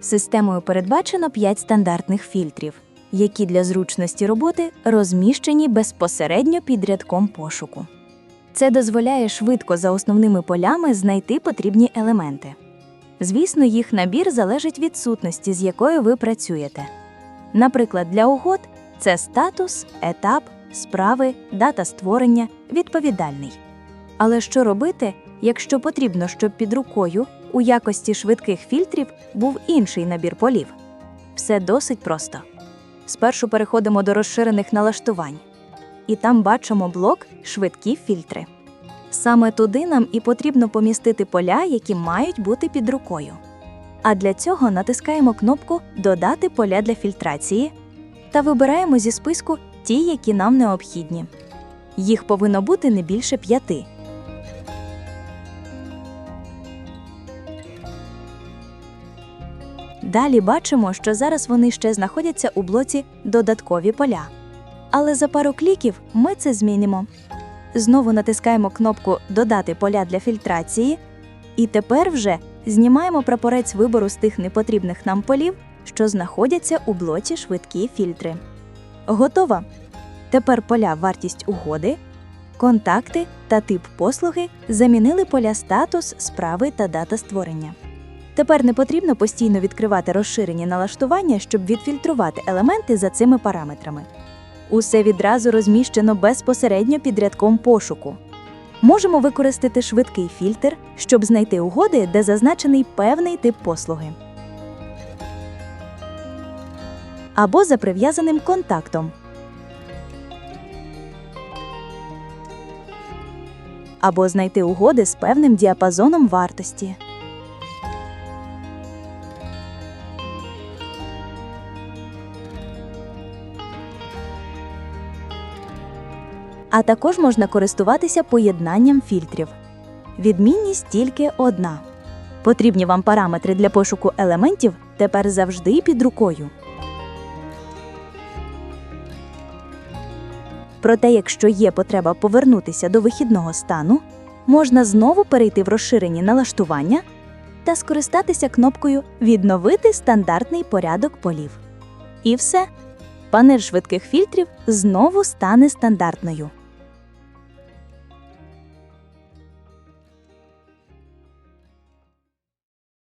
Системою передбачено 5 стандартних фільтрів, які для зручності роботи розміщені безпосередньо під рядком пошуку. Це дозволяє швидко за основними полями знайти потрібні елементи. Звісно, їх набір залежить від сутності, з якою ви працюєте. Наприклад, для угод це статус, етап, справи, дата створення, відповідальний. Але що робити, якщо потрібно, щоб під рукою у якості швидких фільтрів був інший набір полів? Все досить просто. Спершу переходимо до розширених налаштувань, і там бачимо блок Швидкі фільтри. Саме туди нам і потрібно помістити поля, які мають бути під рукою. А для цього натискаємо кнопку Додати поля для фільтрації та вибираємо зі списку ті, які нам необхідні. Їх повинно бути не більше п'яти. Далі бачимо, що зараз вони ще знаходяться у блоці Додаткові поля. Але за пару кліків ми це змінимо. Знову натискаємо кнопку Додати поля для фільтрації, і тепер вже знімаємо прапорець вибору з тих непотрібних нам полів, що знаходяться у блоці Швидкі фільтри. Готово! Тепер поля Вартість угоди, контакти та тип послуги замінили поля статус, справи та дата створення. Тепер не потрібно постійно відкривати розширені налаштування, щоб відфільтрувати елементи за цими параметрами. Усе відразу розміщено безпосередньо під рядком пошуку. Можемо використати швидкий фільтр, щоб знайти угоди, де зазначений певний тип послуги. Або за прив'язаним контактом. Або знайти угоди з певним діапазоном вартості. А також можна користуватися поєднанням фільтрів. Відмінність тільки одна. Потрібні вам параметри для пошуку елементів тепер завжди під рукою. Проте, якщо є потреба повернутися до вихідного стану, можна знову перейти в розширені налаштування та скористатися кнопкою Відновити стандартний порядок полів. І все. Панель швидких фільтрів знову стане стандартною.